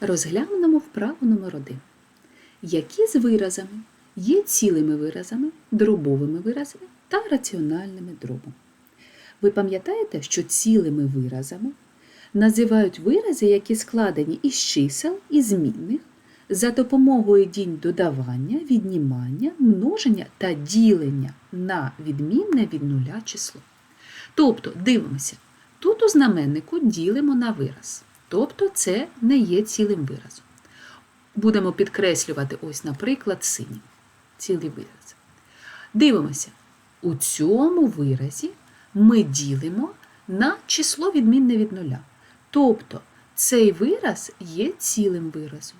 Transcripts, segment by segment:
Розглянемо вправу номер 1 Які з виразами є цілими виразами, дробовими виразами та раціональними дробами? Ви пам'ятаєте, що цілими виразами називають вирази, які складені із чисел і змінних за допомогою дінь додавання, віднімання, множення та ділення на відмінне від нуля число. Тобто, дивимося, тут у знаменнику ділимо на вираз. Тобто це не є цілим виразом. Будемо підкреслювати, ось, наприклад, синім. Цілий вираз. Дивимося, у цьому виразі ми ділимо на число відмінне від нуля. Тобто цей вираз є цілим виразом.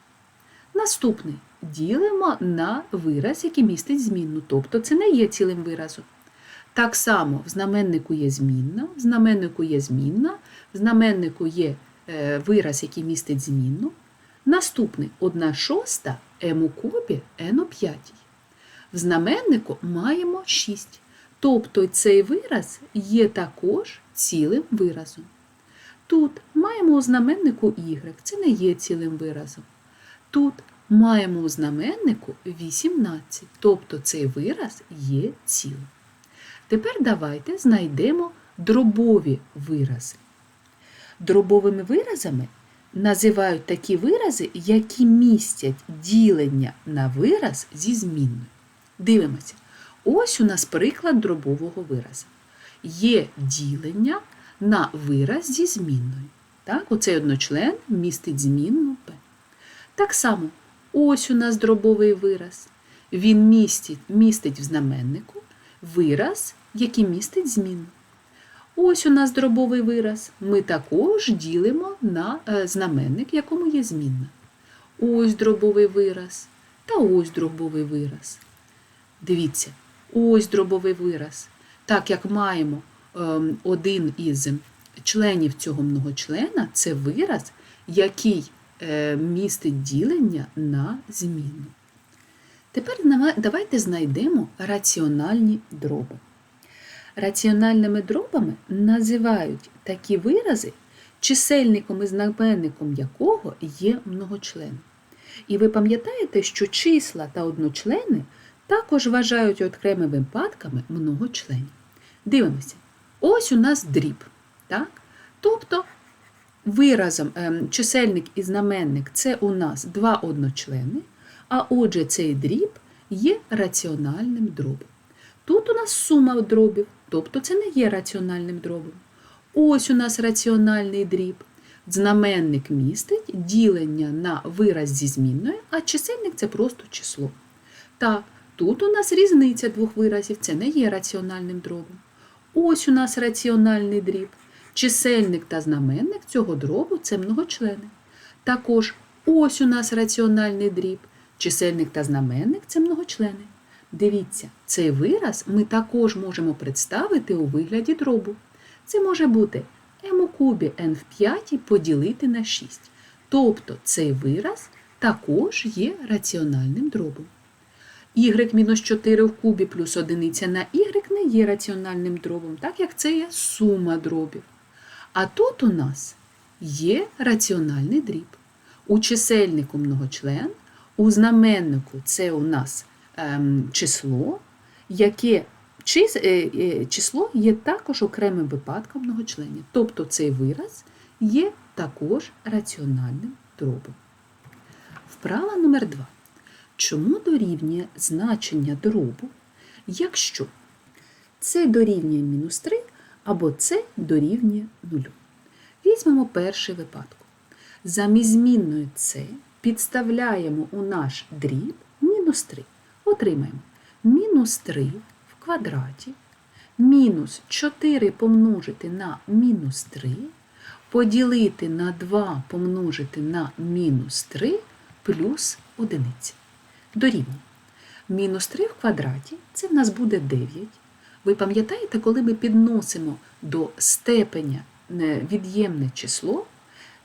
Наступний ділимо на вираз, який містить змінну, тобто це не є цілим виразом. Так само в знаменнику є змінна, в знаменнику є змінна, в знаменнику є вираз, який містить змінну. Наступний 1 шоста m у кубі n у п'ятій. В знаменнику маємо 6. Тобто цей вираз є також цілим виразом. Тут маємо у знаменнику y, це не є цілим виразом. Тут маємо у знаменнику 18, тобто цей вираз є цілим. Тепер давайте знайдемо дробові вирази. Дробовими виразами називають такі вирази, які містять ділення на вираз зі змінною. Дивимося. Ось у нас приклад дробового виразу. Є ділення на вираз зі змінною. Так, Оцей одночлен містить змінну P. Так само, ось у нас дробовий вираз. Він містить, містить в знаменнику вираз, який містить змінну. Ось у нас дробовий вираз. Ми також ділимо на е, знаменник, якому є змінна. Ось дробовий вираз та ось дробовий вираз. Дивіться, ось дробовий вираз. Так як маємо ем, один із членів цього многочлена, це вираз, який е, містить ділення на змінну. Тепер давайте знайдемо раціональні дроби. Раціональними дробами називають такі вирази, чисельником і знаменником якого є многочлен. І ви пам'ятаєте, що числа та одночлени також вважають окремими випадками многочленів. Дивимося, ось у нас дріб. Так? Тобто виразом ем, чисельник і знаменник це у нас два одночлени, а отже, цей дріб є раціональним дробом. Тут у нас сума дробів, тобто це не є раціональним дробом. Ось у нас раціональний дріб. Знаменник містить ділення на вираз зі змінною, а чисельник це просто число. Так, тут у нас різниця двох виразів, це не є раціональним дробом. Ось у нас раціональний дріб. Чисельник та знаменник цього дробу це многочлени. Також ось у нас раціональний дріб. Чисельник та знаменник це многочлени. Дивіться, цей вираз ми також можемо представити у вигляді дробу. Це може бути m у кубі n в п'ятій поділити на 6. Тобто цей вираз також є раціональним дробом. y-4 в кубі плюс одиниця на y не є раціональним дробом, так як це є сума дробів. А тут у нас є раціональний дріб. У чисельнику многочлен, у знаменнику це у нас число, яке е, е, число є також окремим випадком многочленів. Тобто цей вираз є також раціональним дробом. Вправа номер 2. Чому дорівнює значення дробу, якщо це дорівнює мінус 3 або це дорівнює 0? Візьмемо перший випадок. Замість змінною це підставляємо у наш дріб мінус 3. Отримаємо мінус 3 в квадраті, мінус 4 помножити на мінус 3, поділити на 2 помножити на мінус 3 плюс 1. Дорівнює. Мінус 3 в квадраті це в нас буде 9. Ви пам'ятаєте, коли ми підносимо до степеня від'ємне число,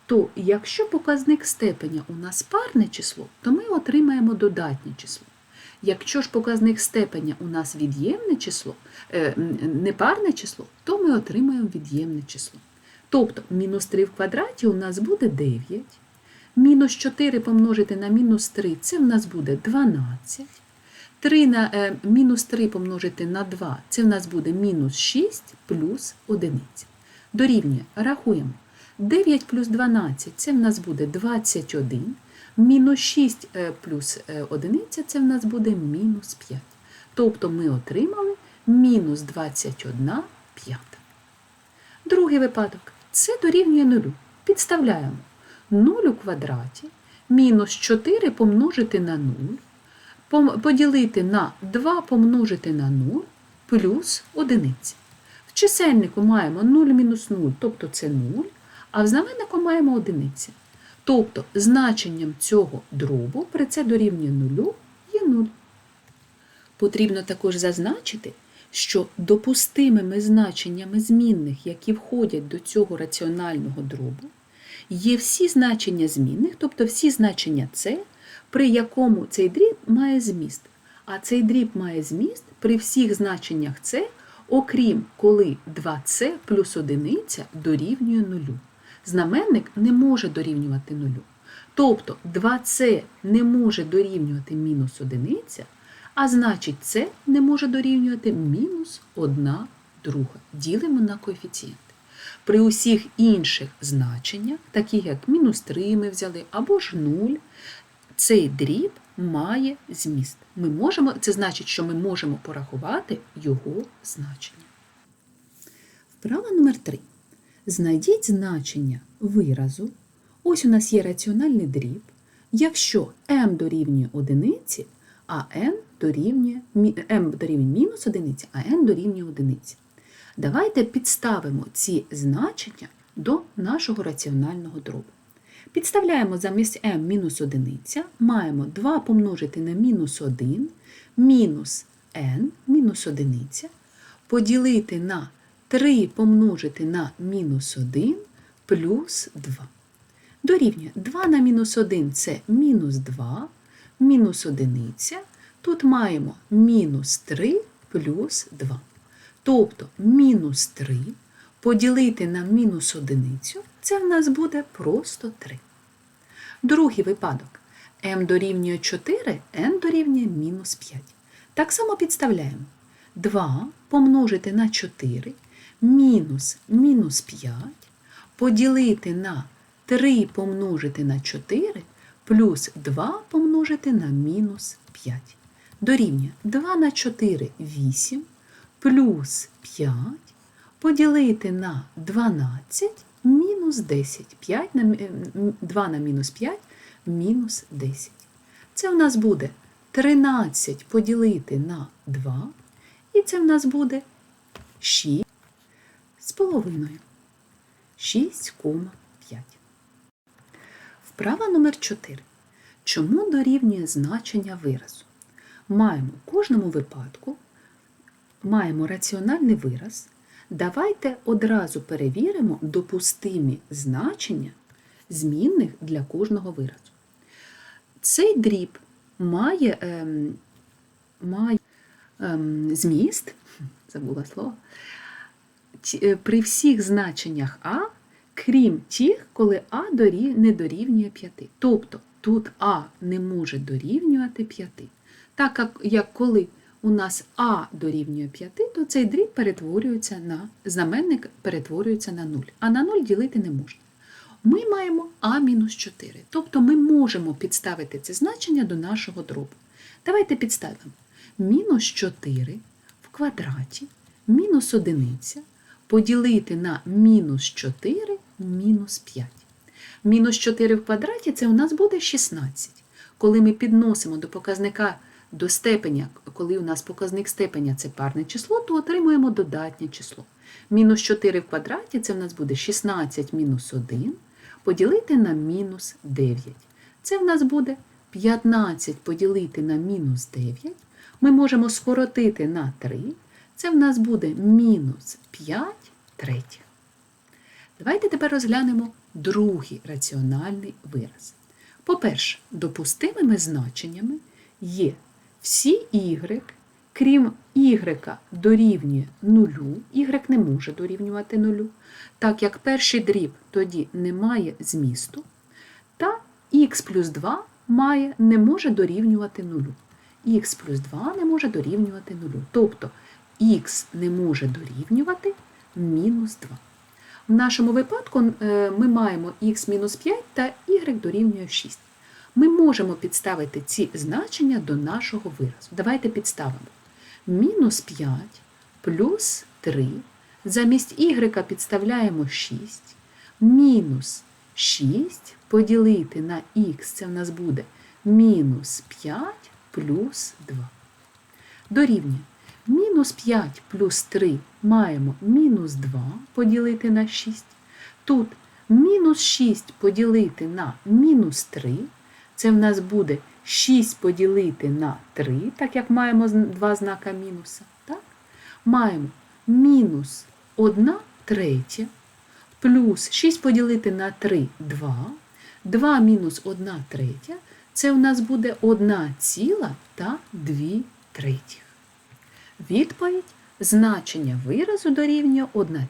то якщо показник степеня у нас парне число, то ми отримаємо додатнє число. Якщо ж показник степеня у нас від'ємне число, е, непарне число, то ми отримаємо від'ємне число. Тобто мінус 3 в квадраті у нас буде 9. Мінус 4 помножити на мінус 3 це в нас буде 12. 3 на, е, мінус 3 помножити на 2 це в нас буде мінус 6 плюс 1. Дорівнює, рахуємо. 9 плюс 12 це в нас буде 21. Мінус 6 е, плюс 1 це в нас буде мінус 5. Тобто ми отримали мінус 21 п'ята. Другий випадок це дорівнює нулю. Підставляємо 0 у квадраті мінус 4 помножити на 0, поділити на 2 помножити на 0 плюс 1. В чисельнику маємо 0 мінус 0, тобто це 0, а в знаменнику маємо 1. Тобто значенням цього дробу при це дорівнює 0 є 0. Потрібно також зазначити, що допустимими значеннями змінних, які входять до цього раціонального дробу, є всі значення змінних, тобто всі значення С, при якому цей дріб має зміст. А цей дріб має зміст при всіх значеннях С, окрім коли 2С плюс одиниця дорівнює нулю. Знаменник не може дорівнювати нулю. Тобто 2С не може дорівнювати мінус одиниця, а значить С не може дорівнювати мінус 1 друга. Ділимо на коефіцієнти. При усіх інших значеннях, таких як мінус 3 ми взяли, або ж 0, цей дріб має зміст. Ми можемо, це значить, що ми можемо порахувати його значення. Вправа номер 3. Знайдіть значення виразу. Ось у нас є раціональний дріб, якщо m дорівнює одиниці, а n дорівнює, m дорівнює мінус одиниці, а n дорівнює одиниці. Давайте підставимо ці значення до нашого раціонального дробу. Підставляємо замість m мінус одиниця, маємо 2 помножити на мінус 1, мінус n, мінус одиниця, поділити на 3 помножити на мінус 1 плюс 2. Дорівнює 2 на мінус 1 це мінус 2, мінус одиниця. Тут маємо мінус 3 плюс 2. Тобто мінус 3 поділити на мінус одиницю, це в нас буде просто 3. Другий випадок. m дорівнює 4, n дорівнює мінус 5. Так само підставляємо. 2 помножити на 4 мінус мінус 5 поділити на 3 помножити на 4 плюс 2 помножити на мінус 5. Дорівнює 2 на 4 8 плюс 5 поділити на 12 мінус 10. 5 на, 2 на мінус 5 мінус 10. Це в нас буде 13 поділити на 2, і це в нас буде 6 з половиною. 6,5. Вправа номер 4. Чому дорівнює значення виразу? Маємо в кожному випадку маємо раціональний вираз. Давайте одразу перевіримо допустимі значення змінних для кожного виразу. Цей дріб має, ем, має ем, зміст, забула слово, е, при всіх значеннях А, крім тих, коли А не дорівнює 5. Тобто тут А не може дорівнювати 5. Так як, коли у нас А дорівнює 5, то цей дріб перетворюється на знаменник перетворюється на 0, а на 0 ділити не можна. Ми маємо А-4, тобто ми можемо підставити це значення до нашого дробу. Давайте підставимо мінус 4 в квадраті мінус 1 поділити на мінус 4 мінус 5. Мінус 4 в квадраті це у нас буде 16. Коли ми підносимо до показника до степеня, коли у нас показник степеня це парне число, то отримуємо додатнє число. Мінус 4 в квадраті це в нас буде 16 мінус 1 поділити на мінус 9. Це в нас буде 15 поділити на мінус 9. Ми можемо скоротити на 3. Це в нас буде мінус 5 третіх. Давайте тепер розглянемо другий раціональний вираз. По-перше, допустимими значеннями є всі y, крім y дорівнює нулю, y не може дорівнювати нулю, так як перший дріб тоді не має змісту, та х плюс 2 має, не може дорівнювати нулю. х плюс 2 не може дорівнювати нулю. Тобто х не може дорівнювати мінус 2. В нашому випадку е, ми маємо х мінус 5 та y дорівнює 6. Ми можемо підставити ці значення до нашого виразу. Давайте підставимо. Мінус 5 плюс 3. Замість y підставляємо 6. Мінус 6 поділити на х, це в нас буде мінус 5 плюс 2. Дорівнює. Мінус 5 плюс 3 маємо мінус 2 поділити на 6. Тут мінус 6 поділити на мінус 3. Це в нас буде 6 поділити на 3, так як маємо два знака мінуса. Так? Маємо мінус 1 третя плюс 6 поділити на 3 2. 2 мінус 1 третя. Це в нас буде 1 ціла та 2 третіх. Відповідь. Значення виразу дорівнює 1